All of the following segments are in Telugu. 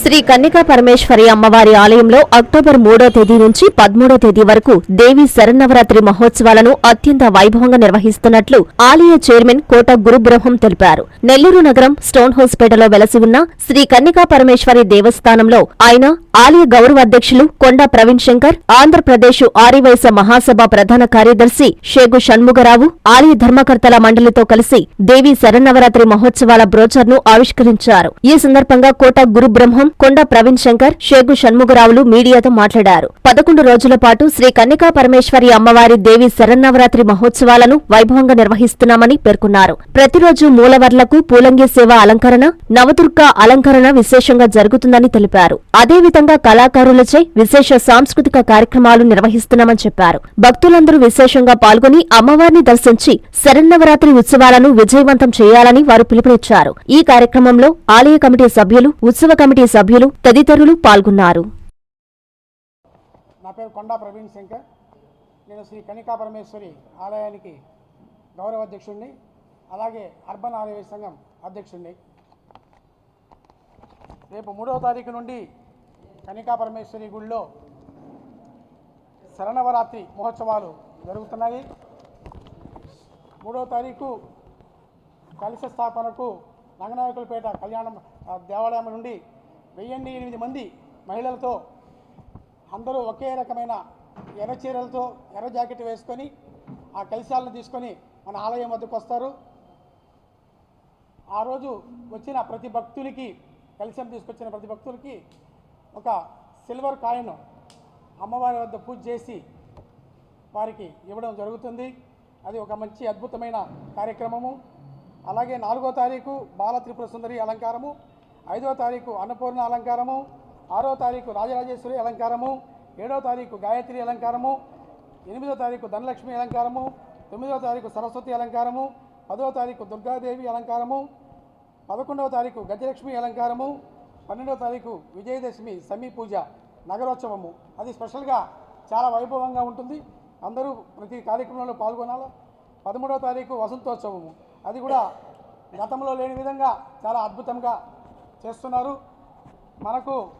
శ్రీ కన్నికా పరమేశ్వరి అమ్మవారి ఆలయంలో అక్టోబర్ మూడో తేదీ నుంచి పదమూడో తేదీ వరకు దేవి శరన్నవరాత్రి మహోత్సవాలను అత్యంత వైభవంగా నిర్వహిస్తున్నట్లు ఆలయ చైర్మన్ కోట గురుబ్రహ్మం తెలిపారు. నెల్లూరు నగరం స్టోన్ హౌస్పేటలో వెలసి ఉన్న శ్రీ కన్నికా పరమేశ్వరి దేవస్థానంలో ఆయన ఆలయ గౌరవ అధ్యక్షులు కొండ ప్రవీణ్ శంకర్ ఆంధ్రప్రదేశ్ ఆర్యవైశ్య మహాసభ ప్రధాన కార్యదర్శి షేగు షణ్ముగరావు ఆలయ ధర్మకర్తల మండలితో కలిసి దేవి శరన్నవరాత్రి మహోత్సవాల బ్రోచర్ను ఆవిష్కరించారు. ఈ సందర్భంగా కోట గురుబ్రహ్మం కొండ ప్రవీణ్ శంకర్ షేగు షణ్ముగరావులు మీడియాతో మాట్లాడారు. పదకొండు రోజుల పాటు శ్రీ కన్నికా పరమేశ్వరి అమ్మవారి దేవి శరన్నవరాత్రి మహోత్సవాలను వైభవంగా నిర్వహిస్తున్నామని పేర్కొన్నారు. ప్రతిరోజు మూలవర్లకు పూలంగి సేవ అలంకరణ నవదుర్గ అలంకరణ విశేషంగా జరుగుతుందని తెలిపారు. అదేవిధంగా కళాకారులచే విశేష సాంస్కృతిక కార్యక్రమాలు నిర్వహిస్తున్నామని చెప్పారు. భక్తులందరూ విశేషంగా పాల్గొని అమ్మవారిని దర్శించి శరన్నవరాత్రి ఉత్సవాలను విజయవంతం చేయాలని వారు పిలుపునిచ్చారు. ఈ కార్యక్రమంలో ఆలయ కమిటీ సభ్యులు ఉత్సవ కమిటీ సభ్యులు తదితరులు పాల్గొన్నారు. నా పేరు కొండా ప్రవీణ్ శంకర్. నేను శ్రీ కనికా పరమేశ్వరి ఆలయానికి గౌరవ అధ్యక్షుడిని అలాగే అర్బన్ ఆలయ సంఘం అధ్యక్షుడిని. రేపు మూడవ తారీఖు నుండి కనికా పరమేశ్వరి గుడిలో శరణవరాత్రి మహోత్సవాలు జరుగుతున్నాయి. మూడవ తారీఖు కలశ స్థాపనకు రంగనాయకులపేట కళ్యాణం దేవాలయం నుండి వెయ్యి ఎనిమిది మంది మహిళలతో అందరూ ఒకే రకమైన ఎర్ర చీరలతో ఎర్ర జాకెట్ వేసుకొని ఆ కలశాలను తీసుకొని మన ఆలయం వద్దకు వస్తారు. ఆ రోజు వచ్చిన ప్రతి భక్తునికి కలశం తీసుకొచ్చిన ప్రతి భక్తులకి ఒక సిల్వర్ కాయిన్ అమ్మవారి వద్ద పూజ చేసి వారికి ఇవ్వడం జరుగుతుంది. అది ఒక మంచి అద్భుతమైన కార్యక్రమము. అలాగే నాలుగో తారీఖు బాల త్రిపుర సుందరి అలంకారము. ఐదో తారీఖు అన్నపూర్ణ అలంకారము ఆరో తారీఖు రాజరాజేశ్వరి అలంకారము ఏడో తారీఖు గాయత్రి అలంకారము ఎనిమిదో తారీఖు ధనలక్ష్మి అలంకారము తొమ్మిదో తారీఖు సరస్వతి అలంకారము పదో తారీఖు దుర్గాదేవి అలంకారము పదకొండవ తారీఖు గజలక్ష్మి అలంకారము పన్నెండవ తారీఖు విజయదశమి సమీ పూజ నగరోత్సవము. అది స్పెషల్గా చాలా వైభవంగా ఉంటుంది. అందరూ ప్రతి కార్యక్రమంలో పాల్గొనాలి? పదమూడవ తారీఖు వసంతోత్సవము. అది కూడా గతంలో లేని విధంగా చాలా అద్భుతంగా చేస్తున్నారు. మనకు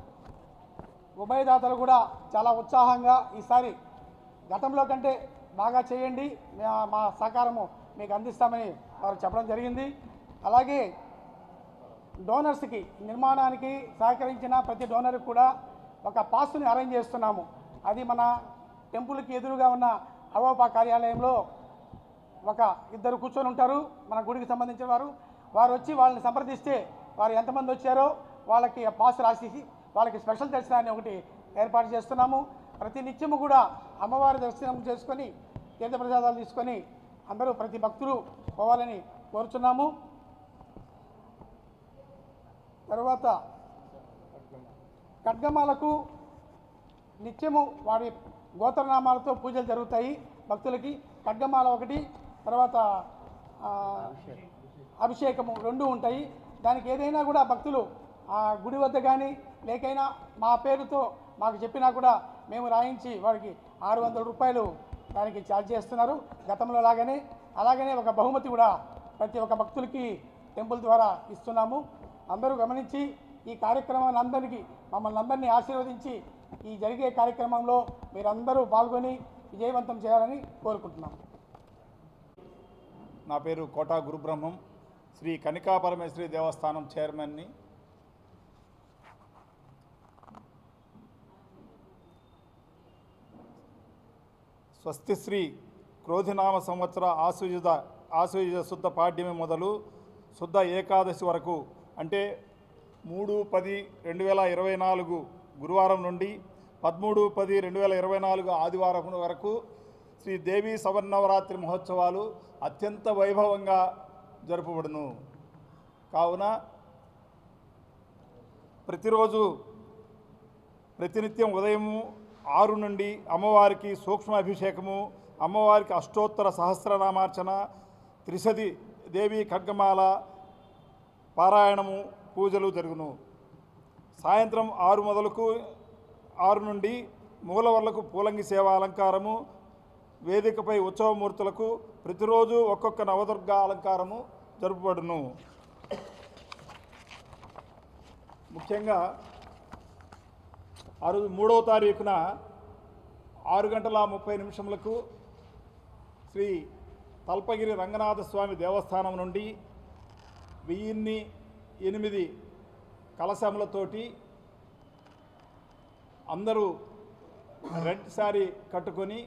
ఉభయదాతలు కూడా చాలా ఉత్సాహంగా ఈసారి గతంలో కంటే బాగా చేయండి. మా- మా సహకారము మీకు అందిస్తామని వారు చెప్పడం జరిగింది. అలాగే డోనర్స్కి నిర్మాణానికి సహకరించిన ప్రతి డోనర్కి కూడా ఒక పాస్ని అరేంజ్ చేస్తున్నాము. అది మన టెంపుల్కి ఎదురుగా ఉన్న అవోపా కార్యాలయంలో ఒక ఇద్దరు కూర్చొని ఉంటారు. మన గుడికి సంబంధించిన వారు. వారు వచ్చి వాళ్ళని సంప్రదిస్తే వారు ఎంతమంది వచ్చారో వాళ్ళకి ఆ పాస్ రాసి వాళ్ళకి స్పెషల్ దర్శనాన్ని ఒకటి ఏర్పాటు చేస్తున్నాము. ప్రతి నిత్యము కూడా అమ్మవారి దర్శనం చేసుకొని తీర్థప్రసాదాలు తీసుకొని అందరూ ప్రతి భక్తులు పోవాలని కోరుచున్నాము. తర్వాత ఖడ్గమాలకు నిత్యము వారి గోత్రనామాలతో పూజలు జరుగుతాయి భక్తులకి. ఖడ్గమాల ఒకటి తర్వాత అభిషేకము రెండు ఉంటాయి. దానికి ఏదైనా కూడా భక్తులు ఆ గుడి వద్ద కానీ లేకైనా మా పేరుతో మాకు చెప్పినా కూడా మేము రాయించి వారికి ఆరు వందల రూపాయలు దానికి ఛార్జ్ చేస్తున్నారు. గతంలో లాగానే అలాగనే ఒక బహుమతి కూడా ప్రతి ఒక్క భక్తులకి టెంపుల్ ద్వారా ఇస్తున్నాము. అందరూ గమనించి ఈ కార్యక్రమాన్ని అందరికీ మమ్మల్ని అందరినీ ఆశీర్వదించి ఈ జరిగే కార్యక్రమంలో మీరందరూ పాల్గొని విజయవంతం చేయాలని కోరుకుంటున్నాం నా పేరు కోటా గురుబ్రహ్మం. శ్రీ కనికా పరమేశ్వరి దేవస్థానం చైర్మన్ని స్వస్తిశ్రీ క్రోధినామ సంవత్సర ఆశ్వయుజ ఆశ్వయుజ శుద్ధ పాడ్యమి మొదలు శుద్ధ ఏకాదశి వరకు అంటే మూడు పది రెండు వేల ఇరవై నాలుగు గురువారం నుండి పదమూడు పది రెండు వేల ఇరవై నాలుగు ఆదివారం వరకు శ్రీ దేవి సవర్ణవరాత్రి మహోత్సవాలు అత్యంత వైభవంగా జరుపబడును. కావున ప్రతిరోజు ప్రతినిత్యం ఉదయము ఆరు నుండి అమ్మవారికి సూక్ష్మ అభిషేకము అమ్మవారికి అష్టోత్తర సహస్రనామార్చన త్రిసది దేవి ఖడ్గమాల పారాయణము పూజలు జరుగును. సాయంత్రం ఆరు మొదలకు ఆరు నుండి మూలవర్లకు పూలంగి సేవ అలంకారము వేదికపై ఉత్సవమూర్తులకు ప్రతిరోజు ఒక్కొక్క నవదుర్గ అలంకారము జరుపబడును. ముఖ్యంగా ఆ రోజు మూడవ తారీఖున ఆరు గంటల ముప్పై నిమిషములకు శ్రీ తల్పగిరి రంగనాథ స్వామి దేవస్థానం నుండి వెయ్యిన్ని ఎనిమిది కలశములతోటి అందరూ రెడ్ శారీ కట్టుకొని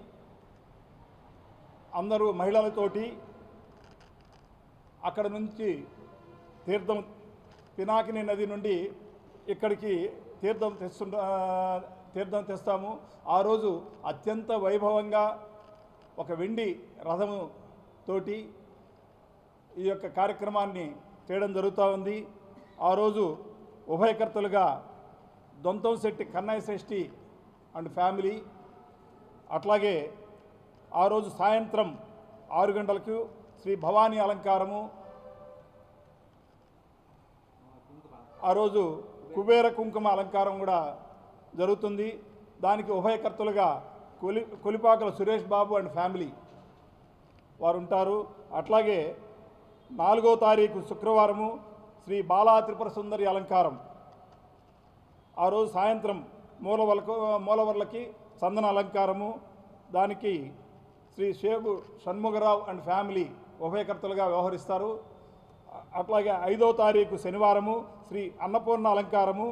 అందరూ మహిళలతోటి అక్కడ నుంచి తీర్థం పినాకిని నది నుండి ఇక్కడికి తీర్థం తెస్తు తీర్థం తెస్తాము. ఆ రోజు అత్యంత వైభవంగా ఒక వెండి రథము తోటి ఈ యొక్క కార్యక్రమాన్ని చేయడం జరుగుతూ ఉంది. ఆ రోజు ఉభయకర్తలుగా దొంతం శెట్టి కన్నయ్య శ్రేష్ఠి అండ్ ఫ్యామిలీ అట్లాగే ఆ రోజు సాయంత్రం ఆరు గంటలకు శ్రీ భవానీ అలంకారము. ఆ రోజు కుబేర కుంకుమ అలంకారం కూడా జరుగుతుంది. దానికి ఉభయకర్తలుగా కొలి కొలిపాకల సురేష్ బాబు అండ్ ఫ్యామిలీ వారు ఉంటారు అట్లాగే నాలుగో తారీఖు శుక్రవారము శ్రీ బాలా త్రిపుర సుందరి అలంకారం. ఆ రోజు సాయంత్రం మూలవలకు మూలవర్లకి చందన అలంకారము. దానికి శ్రీ షేగు షణ్ముగరావు అండ్ ఫ్యామిలీ ఉభయకర్తలుగా వ్యవహరిస్తారు. అట్లాగే ఐదో తారీఖు శనివారము శ్రీ అన్నపూర్ణ అలంకారము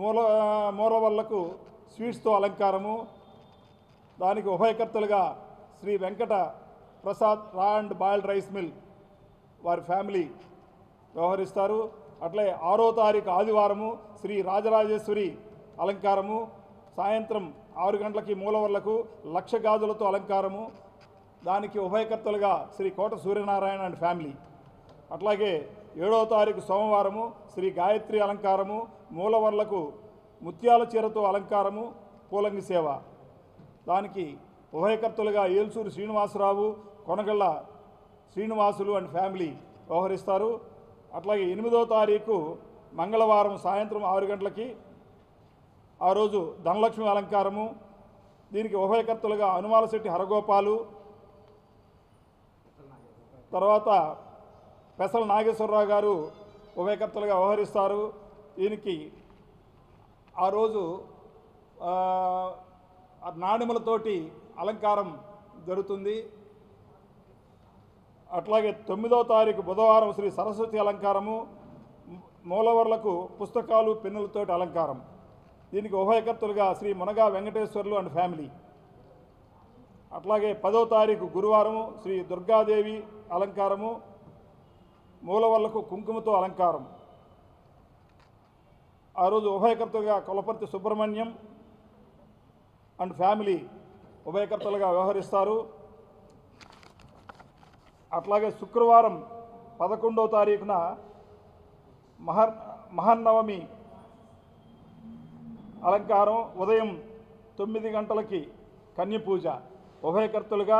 మూల మూలవల్లకు స్వీట్స్తో అలంకారము. దానికి ఉభయకర్తలుగా శ్రీ వెంకట ప్రసాద్ రా అండ్ బాయిల్డ్ రైస్ మిల్ వారి ఫ్యామిలీ వ్యవహరిస్తారు. అట్లే ఆరో తారీఖు ఆదివారము శ్రీ రాజరాజేశ్వరి అలంకారము. సాయంత్రం ఆరు గంటలకి మూలవర్లకు లక్ష గాజులతో అలంకారము. దానికి ఉభయకర్తలుగా శ్రీ కోట సూర్యనారాయణ అండ్ ఫ్యామిలీ. అట్లాగే ఏడవ తారీఖు సోమవారము శ్రీ గాయత్రి అలంకారము మూలవర్లకు ముత్యాల చీరతో అలంకారము పూలంగి సేవ. దానికి ఉభయకర్తలుగా ఏల్సూరు శ్రీనివాసరావు కొనగళ్ళ శ్రీనివాసులు అండ్ ఫ్యామిలీ వ్యవహరిస్తారు. అట్లాగే ఎనిమిదో తారీఖు మంగళవారం సాయంత్రం ఆరు గంటలకి ఆ రోజు ధనలక్ష్మి అలంకారము దీనికి ఉభయకర్తలుగా అనుమాల శెట్టి హరగోపాలు తర్వాత పెసల నాగేశ్వరరావు గారు ఉభయకర్తలుగా వ్యవహరిస్తారు. దీనికి ఆ రోజు ఆ, అలంకారం జరుగుతుంది. అట్లాగే తొమ్మిదవ తారీఖు బుధవారం శ్రీ సరస్వతి అలంకారము మూలవర్లకు పుస్తకాలు పెన్నులతోటి అలంకారం. దీనికి ఉభయకర్తలుగా శ్రీ మునగా వెంకటేశ్వర్లు అండ్ ఫ్యామిలీ. అట్లాగే పదో తారీఖు గురువారము శ్రీ దుర్గాదేవి అలంకారము మూలవర్లకు కుంకుమతో అలంకారం. ఆ రోజు ఉభయకర్తలుగా కొలపర్తి సుబ్రహ్మణ్యం అండ్ ఫ్యామిలీ ఉభయకర్తలుగా వ్యవహరిస్తారు. అట్లాగే శుక్రవారం పదకొండవ తారీఖున మహర్ మహన్నవమి అలంకారం ఉదయం తొమ్మిది గంటలకి కన్యపూజ. ఉభయకర్తలుగా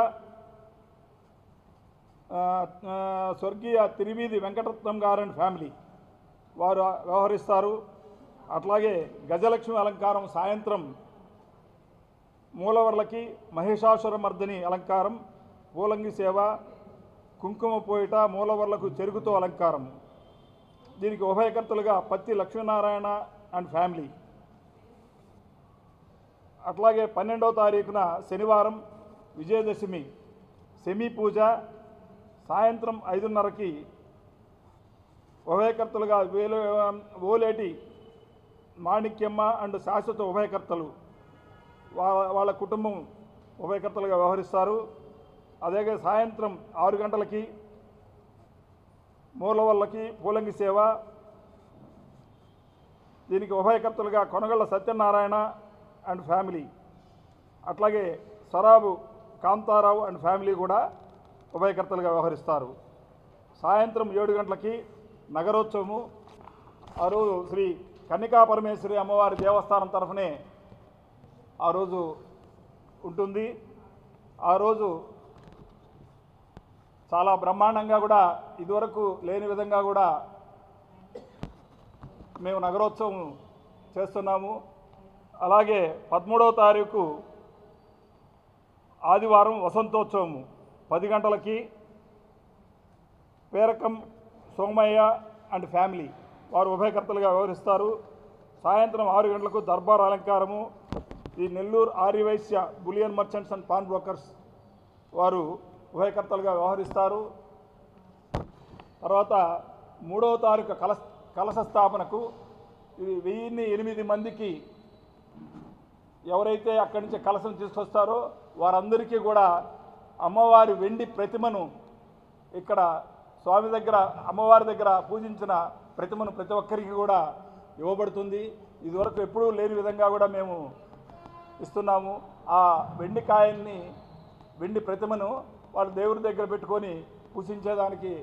స్వర్గీయ తిరివీధి వెంకటరత్నం గారు అండ్ ఫ్యామిలీ వారు వ్యవహరిస్తారు. అట్లాగే గజలక్ష్మి అలంకారం సాయంత్రం మూలవర్లకి మహిషాసుర మర్దిని అలంకారం పూలంగి సేవ కుంకుమ పోయిట మూలవర్లకు చెరుగుతో అలంకారం. దీనికి ఉభయకర్తలుగా పత్తి లక్ష్మీనారాయణ అండ్ ఫ్యామిలీ అట్లాగే పన్నెండవ తారీఖున శనివారం విజయదశమి సెమీ పూజ సాయంత్రం ఐదున్నరకి ఉభయకర్తలుగా వేలు ఓలేటి మాణిక్యమ్మ అండ్ శాశ్వత ఉభయకర్తలు వాళ్ళ వాళ్ళ కుటుంబం ఉభయకర్తలుగా వ్యవహరిస్తారు. అదేగా సాయంత్రం ఆరు గంటలకి మూలవల్లకి పూలంగి సేవ దీనికి ఉభయకర్తలుగా కొనగళ్ళ సత్యనారాయణ అండ్ ఫ్యామిలీ. అట్లాగే సరాబు కాంతారావు అండ్ ఫ్యామిలీ కూడా ఉభయకర్తలుగా వ్యవహరిస్తారు. సాయంత్రం ఏడు గంటలకి నగరోత్సవము. ఆ రోజు శ్రీ కన్నికా పరమేశ్వరి అమ్మవారి దేవస్థానం తరఫునే ఆ రోజు ఉంటుంది. ఆ రోజు చాలా బ్రహ్మాండంగా కూడా ఇదివరకు లేని విధంగా కూడా మేము నగరోత్సవం చేస్తున్నాము. అలాగే పదమూడవ తారీఖు ఆదివారం వసంతోత్సవము. పది గంటలకి పేరకం సోమయ్య అండ్ ఫ్యామిలీ వారు ఉభయకర్తలుగా వ్యవహరిస్తారు. సాయంత్రం ఆరు గంటలకు దర్బార్ అలంకారము. ఈ Nellore Aryavysya bullion merchants and pawn brokers వారు ఉభయకర్తలుగా వ్యవహరిస్తారు. తర్వాత మూడవ తారీఖు కలశ కలశ స్థాపనకు ఇది వెయ్యిన్ని ఎనిమిది మందికి ఎవరైతే అక్కడి నుంచి కలశం తీసుకొస్తారో వారందరికీ కూడా అమ్మవారి వెండి ప్రతిమను ఇక్కడ స్వామి దగ్గర అమ్మవారి దగ్గర పూజించిన ప్రతిమను ప్రతి ఒక్కరికి కూడా ఇవ్వబడుతుంది. ఇదివరకు ఎప్పుడూ లేని విధంగా కూడా మేము ఇస్తున్నాము. ఆ వెండి కాయల్ని వెండి ప్రతిమను వాళ్ళ దేవుడి దగ్గర పెట్టుకొని పూజించేదానికి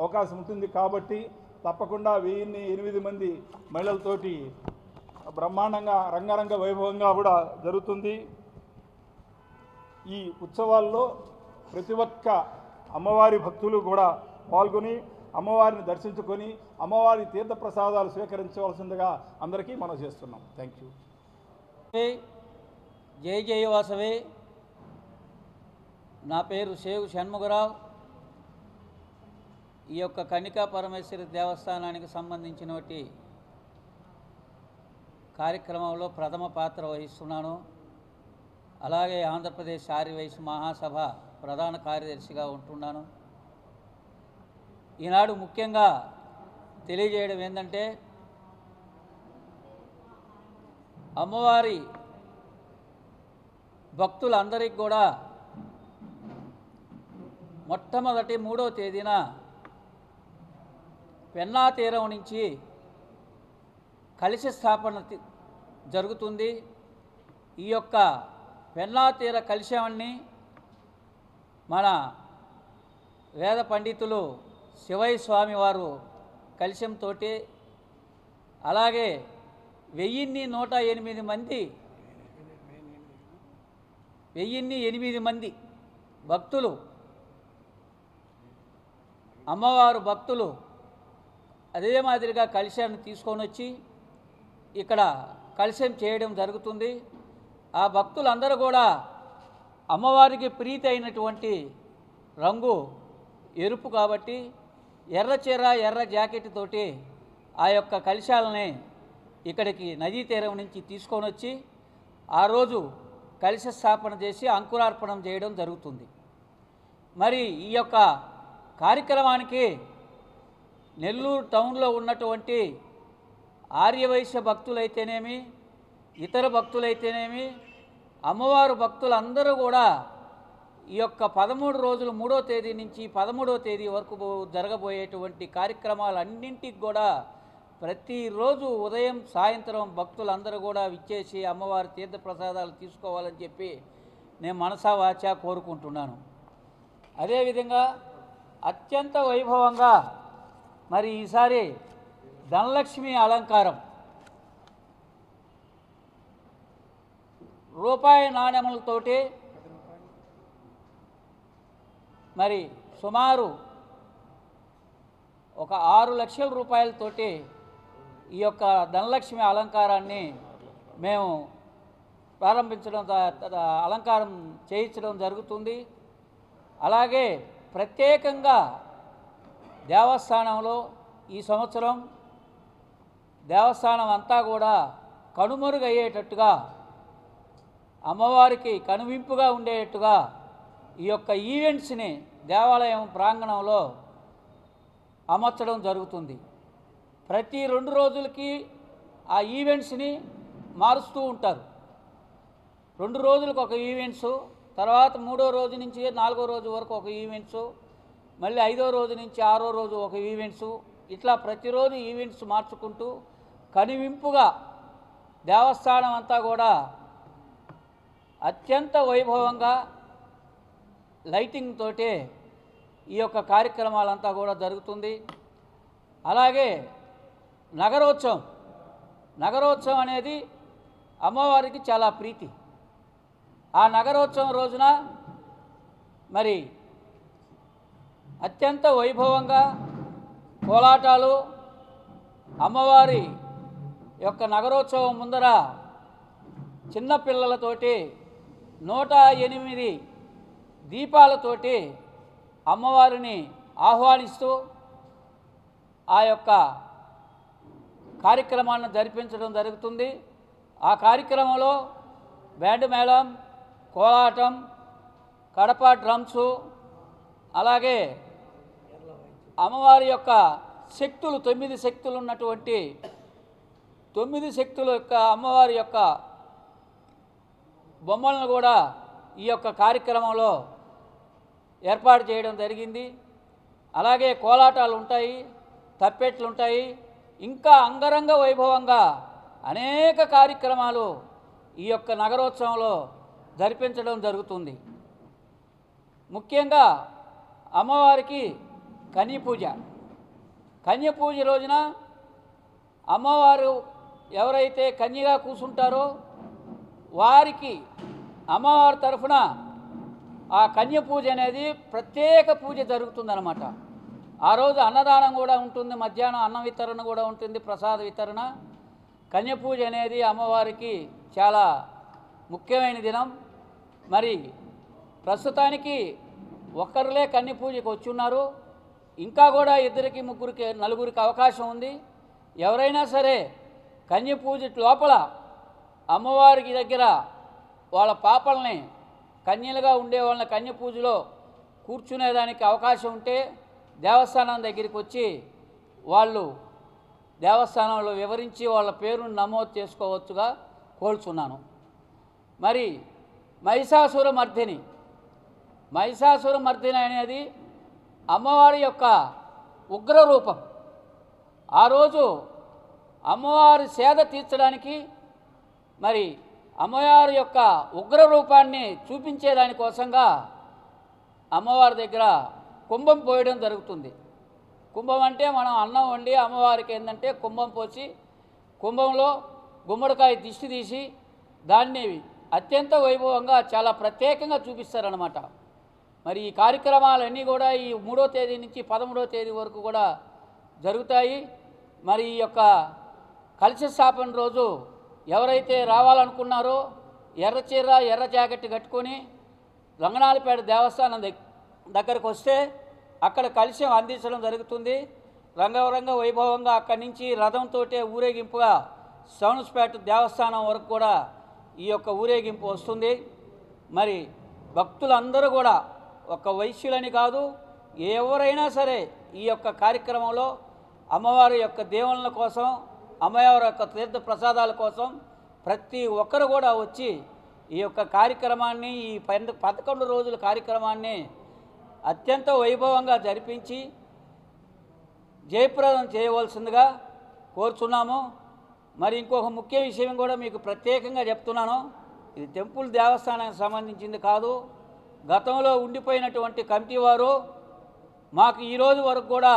అవకాశం ఉంటుంది. కాబట్టి తప్పకుండా వెయ్యిన్ని ఎనిమిది మంది మహిళలతోటి బ్రహ్మాండంగా రంగరంగ వైభవంగా కూడా జరుగుతుంది. ఈ ఉత్సవాల్లో ప్రతి ఒక్క అమ్మవారి భక్తులు కూడా పాల్గొని అమ్మవారిని దర్శించుకొని అమ్మవారి తీర్థప్రసాదాలు స్వీకరించవలసిందిగా అందరికీ మనం చేస్తున్నాం. థ్యాంక్ యూ జై జయ వాసవే. నా పేరు శేవు షణ్ముగరావు. ఈ యొక్క కన్నికా పరమేశ్వరి దేవస్థానానికి సంబంధించినటువంటి కార్యక్రమంలో ప్రథమ పాత్ర వహిస్తున్నాను. అలాగే ఆంధ్రప్రదేశ్ ఆర్యవైశ్య మహాసభ ప్రధాన కార్యదర్శిగా ఉంటున్నాను. ఈనాడు ముఖ్యంగా తెలియజేయడం ఏంటంటే అమ్మవారి భక్తులందరికీ కూడా మొట్టమొదటి మూడో తేదీన పెన్నా తీరం నుంచి కలిసి స్థాపన జరుగుతుంది. ఈ యొక్క పెన్నా తీర కలిశాన్ని మన వేద పండితులు శివయ్య స్వామి వారు కలిశంతో అలాగే వెయ్యిన్ని నూట ఎనిమిది మంది వెయ్యిన్ని ఎనిమిది మంది భక్తులు అమ్మవారు భక్తులు అదే మాదిరిగా కలిశాన్ని తీసుకొని వచ్చి ఇక్కడ కలశం చేయడం జరుగుతుంది. ఆ భక్తులందరూ కూడా అమ్మవారికి ప్రీతి అయినటువంటి రంగు ఎరుపు కాబట్టి ఎర్ర చీర ఎర్ర జాకెట్ తోటి ఆ యొక్క కలశాలని ఇక్కడికి నదీ తీరం నుంచి తీసుకొని వచ్చి ఆ రోజు కలశ స్థాపన చేసి అంకురార్పణం చేయడం జరుగుతుంది. మరి ఈ యొక్క కార్యక్రమానికి నెల్లూరు టౌన్లో ఉన్నటువంటి ఆర్యవైశ్య భక్తులైతేనేమి ఇతర భక్తులైతేనేమి అమ్మవారు భక్తులందరూ కూడా ఈ యొక్క పదమూడు రోజులు మూడో తేదీ నుంచి పదమూడో తేదీ వరకు జరగబోయేటువంటి కార్యక్రమాలన్నింటికి కూడా ప్రతిరోజు ఉదయం సాయంత్రం భక్తులందరూ కూడా విచ్చేసి అమ్మవారి తీర్థప్రసాదాలు తీసుకోవాలని చెప్పి నేను మనసా వాచా కోరుకుంటున్నాను. అదేవిధంగా అత్యంత వైభవంగా మరి ఈసారి ధనలక్ష్మి అలంకారం. రూపాయి నాణ్యములతోటి మరి సుమారు ఒక ఆరు లక్షల రూపాయలతోటి ఈ యొక్క ధనలక్ష్మి అలంకారాన్ని మేము ప్రారంభించడం అలంకారం చేయించడం జరుగుతుంది. అలాగే ప్రత్యేకంగా దేవస్థానంలో ఈ సంవత్సరం దేవస్థానం అంతా కూడా కనుమరుగయ్యేటట్టుగా అమ్మవారికి కనువింపుగా ఉండేటట్టుగా ఈ యొక్క ఈవెంట్స్ని దేవాలయం ప్రాంగణంలో అమర్చడం జరుగుతుంది. ప్రతి రెండు రోజులకి ఆ ఈవెంట్స్ని మారుస్తూ ఉంటారు. రెండు రోజులకు ఒక ఈవెంట్స్ తర్వాత మూడో రోజు నుంచి నాలుగో రోజు వరకు ఒక ఈవెంట్స్ మళ్ళీ ఐదో రోజు నుంచి ఆరో రోజు ఒక ఈవెంట్స్ ఇట్లా ప్రతిరోజు ఈవెంట్స్ మార్చుకుంటూ కనివింపుగా దేవస్థానం అంతా కూడా అత్యంత వైభవంగా లైటింగ్ తోటి ఈ యొక్క కార్యక్రమాలంతా కూడా జరుగుతుంది. అలాగే నగరోత్సవం. నగరోత్సవం అనేది అమ్మవారికి చాలా ప్రీతి. ఆ నగరోత్సవం రోజున మరి అత్యంత వైభవంగా కోలాటాలు అమ్మవారి యొక్క నగరోత్సవం ముందర చిన్నపిల్లలతోటి నూట ఎనిమిది దీపాలతోటి అమ్మవారిని ఆహ్వానిస్తూ ఆ యొక్క కార్యక్రమాన్ని జరిపించడం జరుగుతుంది. ఆ కార్యక్రమంలో బ్యాండ్ మేళం కోలాటం కడప డ్రమ్సు అలాగే అమ్మవారి యొక్క శక్తులు తొమ్మిది శక్తులు ఉన్నటువంటి తొమ్మిది శక్తుల యొక్క అమ్మవారి యొక్క బొమ్మలను కూడా ఈ యొక్క కార్యక్రమంలో ఏర్పాటు చేయడం జరిగింది. అలాగే కోలాటాలు ఉంటాయి తప్పెట్లు ఉంటాయి. ఇంకా అంగరంగ వైభవంగా అనేక కార్యక్రమాలు ఈ యొక్క నగరోత్సవంలో జరిపించడం జరుగుతుంది. ముఖ్యంగా అమ్మవారికి కన్య పూజ కన్య పూజ రోజున అమ్మవారు ఎవరైతే కన్యగా కూర్చుంటారో వారికి అమ్మవారి తరఫున ఆ కన్య పూజ అనేది ప్రత్యేక పూజ జరుగుతుందన్నమాట. ఆ రోజు అన్నదానం కూడా ఉంటుంది మధ్యాహ్నం అన్నం వితరణ కూడా ఉంటుంది ప్రసాద వితరణ. కన్య పూజ అనేది అమ్మవారికి చాలా ముఖ్యమైన దినం. మరి ప్రస్తుతానికి ఒక్కరులే కన్య పూజకి వచ్చి ఉన్నారు ఇంకా కూడా ఇద్దరికి ముగ్గురికి నలుగురికి అవకాశం ఉంది. ఎవరైనా సరే కన్య పూజ లోపల అమ్మవారికి దగ్గర వాళ్ళ పాపల్ని కన్యలుగా ఉండే వాళ్ళని కన్య పూజలో కూర్చునేదానికి అవకాశం ఉంటే దేవస్థానం దగ్గరికి వచ్చి వాళ్ళు దేవస్థానంలో వివరించి వాళ్ళ పేరును నమోదు చేసుకోవచ్చుగా కోరుచున్నాను. మరి మహిషాసుర మర్దిని మహిషాసుర మర్దిని అనేది అమ్మవారి యొక్క ఉగ్ర రూపం. ఆ రోజు అమ్మవారి సేద తీర్చడానికి మరి అమ్మవారి యొక్క ఉగ్ర రూపాన్ని చూపించేదానికోసంగా అమ్మవారి దగ్గర కుంభం పోయడం జరుగుతుంది. కుంభం అంటే మనం అన్నం వండి అమ్మవారికి ఏంటంటే కుంభం పోసి కుంభంలో గుమ్మడికాయ దిష్టి తీసి దాన్ని అత్యంత వైభవంగా చాలా ప్రత్యేకంగా చూపిస్తారనమాట మరి ఈ కార్యక్రమాలన్నీ కూడా ఈ మూడో తేదీ నుంచి పదమూడో తేదీ వరకు కూడా జరుగుతాయి. మరి ఈ యొక్క కలశ స్థాపన రోజు ఎవరైతే రావాలనుకున్నారో ఎర్రచీర ఎర్ర జాకెట్ కట్టుకొని రంగనాలపేట దేవస్థానం దగ్గరకు వస్తే అక్కడ కలశం అందించడం జరుగుతుంది. రంగవరంగ వైభవంగా అక్కడి నుంచి రథంతో ఊరేగింపుగా సౌనస్పేట దేవస్థానం వరకు కూడా ఈ యొక్క ఊరేగింపు వస్తుంది. మరి భక్తులందరూ కూడా ఒక వైశ్యులని కాదు ఎవరైనా సరే ఈ యొక్క కార్యక్రమంలో అమ్మవారి యొక్క దేవుళ్ళ కోసం అమ్మవారి యొక్క తీర్థ ప్రసాదాల కోసం ప్రతి ఒక్కరు కూడా వచ్చి ఈ యొక్క కార్యక్రమాన్ని ఈ పన్నెండు పదకొండు రోజుల కార్యక్రమాన్ని అత్యంత వైభవంగా జరిపించి జయప్రదం చేయవలసిందిగా కోరుచున్నాము. మరి ఇంకొక ముఖ్య విషయం కూడా మీకు ప్రత్యేకంగా చెప్తున్నాను. ఇది టెంపుల్ దేవస్థానానికి సంబంధించింది కాదు. గతంలో ఉండిపోయినటువంటి కమిటీ వారు మాకు ఈ రోజు వరకు కూడా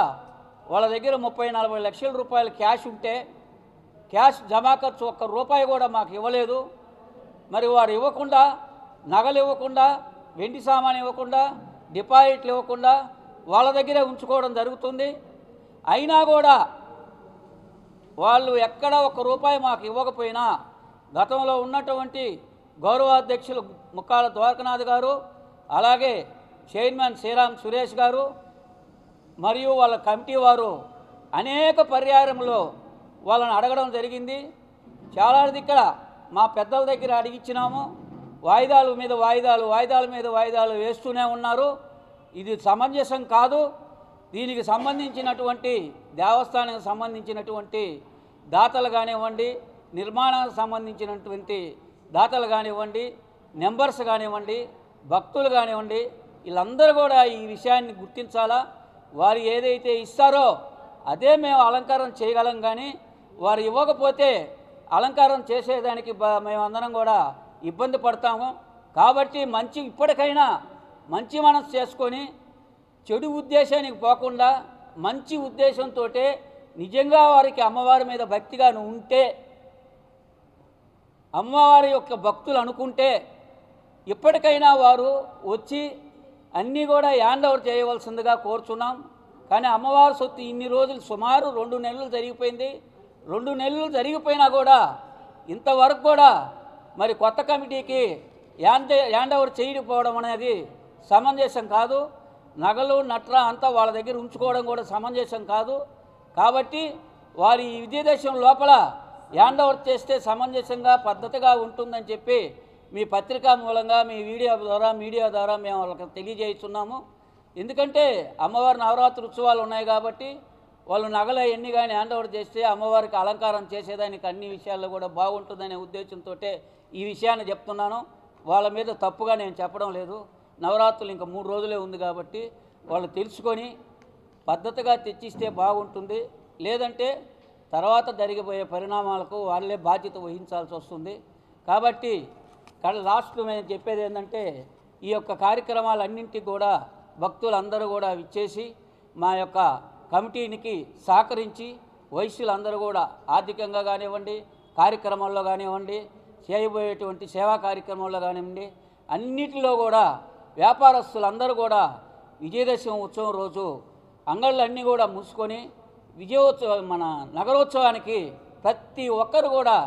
వాళ్ళ దగ్గర ముప్పై నలభై లక్షల రూపాయలు క్యాష్ ఉంటే క్యాష్ జమా ఖర్చు ఒక్క రూపాయి కూడా మాకు ఇవ్వలేదు. మరి వారు ఇవ్వకుండా నగలు ఇవ్వకుండా వెండి సామాన్ ఇవ్వకుండా డిపాజిట్లు ఇవ్వకుండా వాళ్ళ దగ్గరే ఉంచుకోవడం జరుగుతుంది. అయినా కూడా వాళ్ళు ఎక్కడ ఒక రూపాయి మాకు ఇవ్వకపోయినా గతంలో ఉన్నటువంటి గౌరవాధ్యక్షులు ముక్కాల ద్వారకనాథ్ గారు అలాగే చైర్మన్ శ్రీరామ్ సురేష్ గారు మరియు వాళ్ళ కమిటీ వారు అనేక పర్యాయంలో వాళ్ళని అడగడం జరిగింది. చాలా ఇక్కడ మా పెద్దల దగ్గర అడిగిచ్చినాము. వాయిదాల మీద వాయిదాలు వాయిదాల మీద వాయిదాలు వేస్తూనే ఉన్నారు. ఇది సమంజసం కాదు. దీనికి సంబంధించినటువంటి దేవస్థానానికి సంబంధించినటువంటి దాతలు కానివ్వండి నిర్మాణానికి సంబంధించినటువంటి దాతలు కానివ్వండి నెంబర్స్ కానివ్వండి భక్తులు కానివ్వండి వీళ్ళందరూ కూడా ఈ విషయాన్ని గుర్తించాలా? వారు ఏదైతే ఇస్తారో అదే మేము అలంకారం చేయగలం కానీ వారు ఇవ్వకపోతే అలంకారం చేసేదానికి మేమందరం కూడా ఇబ్బంది పడతాము. కాబట్టి మంచి ఇప్పటికైనా మంచి మనసు చేసుకొని చెడు ఉద్దేశానికి పోకుండా మంచి ఉద్దేశంతో నిజంగా వారికి అమ్మవారి మీద భక్తిగా ఉంటే అమ్మవారి యొక్క భక్తులు అనుకుంటే ఇప్పటికైనా వారు వచ్చి అన్నీ కూడా హ్యాండ్ ఓవర్ చేయవలసిందిగా కోరుచున్నాం. కానీ అమ్మవారి సొత్తు ఇన్ని రోజులు సుమారు రెండు నెలలు జరిగిపోయింది. రెండు నెలలు జరిగిపోయినా కూడా ఇంతవరకు కూడా మరి కొత్త కమిటీకి హ్యాండ్ హ్యాండ్ ఓవర్ చేయకపోవడం అనేది సమంజసం కాదు. నగలు నట్ర అంతా వాళ్ళ దగ్గర ఉంచుకోవడం కూడా సమంజసం కాదు. కాబట్టి వారి ఈ విద్యాదేశం లోపల హ్యాండ్ ఓవర్ చేస్తే సమంజసంగా పద్ధతిగా ఉంటుందని చెప్పి మీ పత్రికా మూలంగా మీ వీడియో ద్వారా మీడియా ద్వారా మేము వాళ్ళకి తెలియజేస్తున్నాము. ఎందుకంటే అమ్మవారి నవరాత్రి ఉత్సవాలు ఉన్నాయి కాబట్టి వాళ్ళు నగలు ఎన్ని కానీ హ్యాండ్ ఓవర్ చేస్తే అమ్మవారికి అలంకారం చేసేదానికి అన్ని విషయాల్లో కూడా బాగుంటుందనే ఉద్దేశంతో ఈ విషయాన్ని చెప్తున్నాను. వాళ్ళ మీద తప్పుగా నేను చెప్పడం లేదు. నవరాత్రులు ఇంకా మూడు రోజులే ఉంది కాబట్టి వాళ్ళు తెలుసుకొని పద్ధతిగా తెచ్చిస్తే బాగుంటుంది. లేదంటే తర్వాత జరిగిపోయే పరిణామాలకు వాళ్ళే బాధ్యత వహించాల్సి వస్తుంది. కాబట్టి ఇక్కడ లాస్ట్లో మేము చెప్పేది ఏంటంటే ఈ యొక్క కార్యక్రమాలన్నింటికి కూడా భక్తులందరూ కూడా విచ్చేసి మా యొక్క కమిటీనికి సహకరించి వైశ్యులందరూ కూడా ఆర్థికంగా కానివ్వండి కార్యక్రమాల్లో కానివ్వండి చేయబోయేటువంటి సేవా కార్యక్రమాల్లో కానివ్వండి అన్నిటిలో కూడా వ్యాపారస్తులందరూ కూడా విజయదశమి ఉత్సవం రోజు అంగళ్ళన్నీ కూడా మూసుకొని విజయోత్సవం మన నగరోత్సవానికి ప్రతి ఒక్కరు కూడా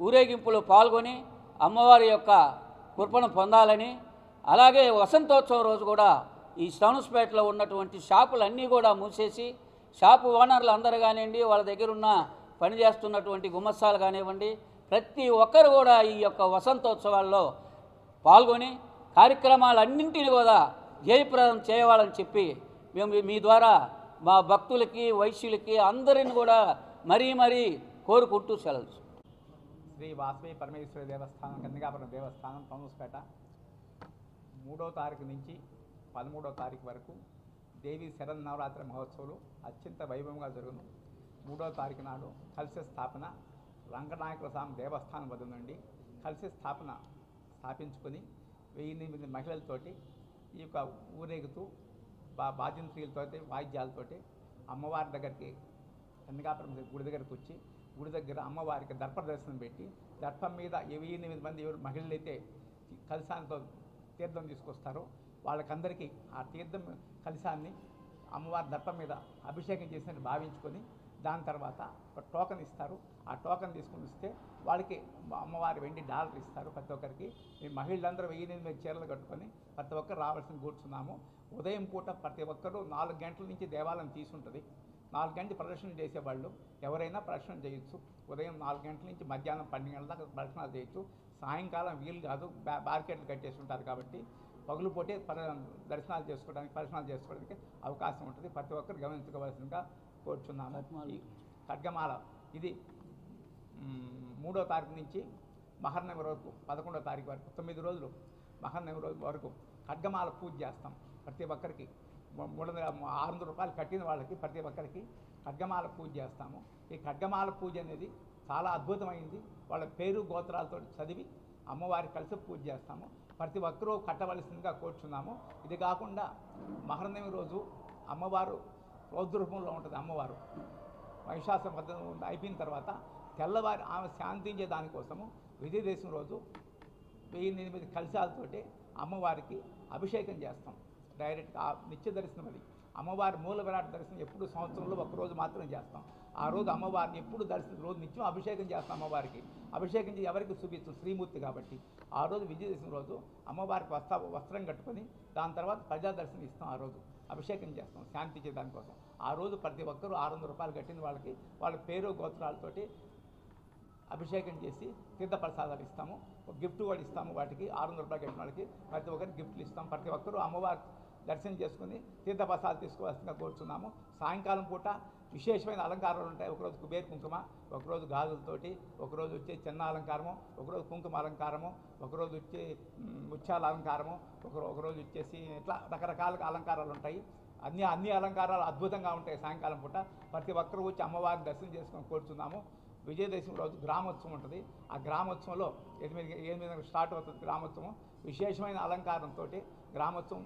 ఊరేగింపులో పాల్గొని అమ్మవారి యొక్క కృపను పొందాలని అలాగే వసంతోత్సవం రోజు కూడా ఈ స్టౌన్స్పేటలో ఉన్నటువంటి షాపులన్నీ కూడా మూసేసి షాపు ఓనర్లు అందరు కానివ్వండి వాళ్ళ దగ్గర ఉన్న పనిచేస్తున్నటువంటి గుమస్తాలు కానివ్వండి ప్రతి ఒక్కరు కూడా ఈ యొక్క వసంతోత్సవాల్లో పాల్గొని కార్యక్రమాలన్నింటినీ కూడా జయప్రదం చేయవాలని చెప్పి మేము మీ ద్వారా మా భక్తులకి వైశ్యులకి అందరిని కూడా మరీ మరీ కోరుకుంటూ సెలవు. శ్రీ వాసవి పరమేశ్వరి దేవస్థానం కన్నికాపురం దేవస్థానం పౌనస్పేట మూడో తారీఖు నుంచి పదమూడో తారీఖు వరకు దేవి శరన్నవరాత్రి మహోత్సవాలు అత్యంత వైభవంగా జరుగును. మూడో తారీఖు నాడు కలశ స్థాపన రంగనాయకుల స్వామి దేవస్థానం వద్ద నుండి కలశ స్థాపన స్థాపించుకొని వెయ్యి ఎనిమిది మహిళలతోటి ఈ యొక్క ఊరేగుతూ బా బాధ్యంత్రీలతోటి వాయిద్యాలతోటి అమ్మవారి దగ్గరికి కన్నికాపురం గుడి దగ్గరకు వచ్చి గుడి దగ్గర అమ్మవారికి దర్ప దర్శనం పెట్టి దర్పం మీద వెయ్యి ఎనిమిది మంది ఎవరు మహిళలైతే కలశాంతో తీర్థం తీసుకొస్తారో వాళ్ళకందరికీ ఆ తీర్థం కలశాన్ని అమ్మవారి దర్పం మీద అభిషేకం చేసినట్టు భావించుకొని దాని తర్వాత ఒక టోకన్ ఇస్తారు. ఆ టోకన్ తీసుకుని ఇస్తే వాళ్ళకి అమ్మవారి వెండి డాలర్ ఇస్తారు ప్రతి ఒక్కరికి. మేము మహిళలందరూ వెయ్యి ఎనిమిది చీరలు కట్టుకొని ప్రతి ఒక్కరు రావాల్సిన కూర్చున్నాము. ఉదయం పూట ప్రతి ఒక్కరూ నాలుగు గంటల నుంచి దేవాలయం తీసుంటుంది. నాలుగు గంటలు ప్రదర్శన చేసేవాళ్ళు. ఎవరైనా ప్రదర్శన చేయొచ్చు. ఉదయం నాలుగు గంటల నుంచి మధ్యాహ్నం పన్నెండు గంటల దాకా ప్రదర్శనలు చేయొచ్చు. సాయంకాలం వీలు కాదు. బ్యా బార్కెట్లు కట్టేసి ఉంటారు కాబట్టి పగులు పూటే పర దర్శనాలు చేసుకోవడానికి ప్రదర్శనలు చేసుకోవడానికి అవకాశం ఉంటుంది. ప్రతి ఒక్కరు గమనించుకోవాల్సిందిగా కోరుచున్నాము ఖడ్గమాల. ఇది మూడో తారీఖు నుంచి మహర్నమి వరకు పదకొండో తారీఖు వరకు తొమ్మిది రోజులు మహర్నమి రోజు వరకు ఖడ్గమాల పూజ చేస్తాం. ప్రతి ఒక్కరికి మూడు వందల ఆరు వందల రూపాయలు కట్టిన వాళ్ళకి ప్రతి ఒక్కరికి ఖడ్గమాల పూజ చేస్తాము. ఈ ఖడ్గమాల పూజ అనేది చాలా అద్భుతమైంది. వాళ్ళ పేరు గోత్రాలతో చదివి అమ్మవారి కలిసి పూజ చేస్తాము. ప్రతి ఒక్కరూ కట్టవలసిందిగా కోరుచున్నాము. ఇది కాకుండా మహర్నమి రోజు అమ్మవారు రౌద్రూపంలో ఉంటుంది అమ్మవారు. మహిషాస పద్ధతి అయిపోయిన తర్వాత తెల్లవారి ఆమె శాంతించే దానికోసము విజయదేశం రోజు వెయ్యి ఎనిమిది కలశాలతోటి అమ్మవారికి అభిషేకం చేస్తాం. డైరెక్ట్గా ఆ నిత్య దర్శనం అది అమ్మవారి మూల విరాట్ దర్శనం ఎప్పుడు సంవత్సరంలో ఒకరోజు మాత్రం చేస్తాం. ఆ రోజు అమ్మవారిని ఎప్పుడు దర్శనం రోజు నిత్యం అభిషేకం చేస్తాం అమ్మవారికి. అభిషేకం చేసి ఎవరికి చూపిస్తాం? శ్రీమూర్తి కాబట్టి. ఆ రోజు విజయదశమి రోజు అమ్మవారికి వస్త్ర వస్త్రం కట్టుకొని దాని తర్వాత ప్రజా దర్శనం ఇస్తాం ఆ రోజు. అభిషేకం చేస్తాం శాంతి చేయడానికి కోసం. ఆ రోజు ప్రతి ఒక్కరూ ఆరు వందల రూపాయలు కట్టిన వాళ్ళకి. వాళ్ళ పేరు గోత్రాలతోటి అభిషేకం చేసి తీర్థప్రసాదాలు ఇస్తాము. ఒక గిఫ్ట్ కూడా ఇస్తాము వాటికి. ఆరు వందల రూపాయలు కట్టిన వాళ్ళకి ప్రతి ఒక్కరికి గిఫ్ట్లు ఇస్తాం. ప్రతి ఒక్కరూ అమ్మవారి దర్శనం చేసుకుని తీర్థప్రసాదాలు తీసుకోవాల్సిందిగా కోరుతున్నాము సాయంకాలం పూట విశేషమైన అలంకారాలు ఉంటాయి. ఒకరోజు కుబేర్ కుంకుమ ఒకరోజు గాజులతోటి ఒకరోజు వచ్చే చిన్న అలంకారము ఒకరోజు కుంకుమ అలంకారము ఒకరోజు వచ్చే ముత్యాల అలంకారము ఒక ఒకరోజు వచ్చేసి ఇట్లా రకరకాల అలంకారాలు ఉంటాయి. అన్ని అన్ని అలంకారాలు అద్భుతంగా ఉంటాయి సాయంకాలం పూట. ప్రతి ఒక్కరు వచ్చి అమ్మవారిని దర్శనం చేసుకొని కోరుతున్నాము విజయదశమి రోజు గ్రామోత్సవం ఉంటుంది. ఆ గ్రామోత్సవంలో ఎనిమిది ఎనిమిది స్టార్ట్ అవుతుంది గ్రామోత్సవం. విశేషమైన అలంకారంతో గ్రామోత్సవం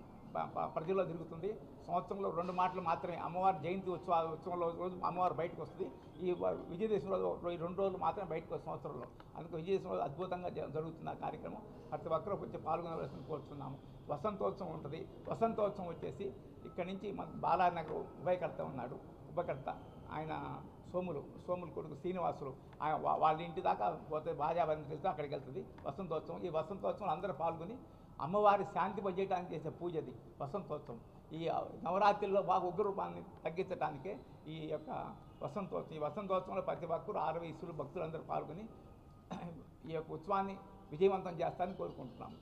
ప్రజల్లో తిరుగుతుంది. సంవత్సరంలో రెండు మాటలు మాత్రమే. అమ్మవారి జయంతి ఉత్సవ ఉత్సవంలో రోజు అమ్మవారు బయటకు వస్తుంది. ఈ విజయదశమి రోజు ఈ రెండు రోజులు మాత్రమే బయటకు వస్తుంది సంవత్సరంలో. అందుకే విజయదశమి రోజు అద్భుతంగా జ- జరుగుతుంది ఆ కార్యక్రమం. ప్రతి ఒక్కరూ కొంచెం పాల్గొనవలసింది కోరుతున్నాము వసంతోత్సవం ఉంటుంది. వసంతోత్సవం వచ్చేసి ఇక్కడి నుంచి మన బాలానగర్ ఉభయకర్త ఉన్నాడు. ఉభయకర్త ఆయన సోములు సోములు కొడుకు శ్రీనివాసులు. ఆయన వాళ్ళ ఇంటి దాకా పోతే భాజాబందికి వెళ్తే అక్కడికి వెళ్తుంది వసంతోత్సవం. ఈ వసంతోత్సవం అందరూ పాల్గొని అమ్మవారి శాంతి పొందడానికి చేసే పూజది వసంతోత్సవం. ఈ నవరాత్రిలో బాగా ఉగ్రరూపాన్ని తగ్గించడానికే ఈ యొక్క వసంతోత్సవం ఈ వసంతోత్సవంలో ప్రతి ఒక్కరు ఆరవ వయసులు భక్తులందరూ పాల్గొని ఈ యొక్క ఉత్సవాన్ని విజయవంతం చేస్తారని కోరుకుంటున్నాము.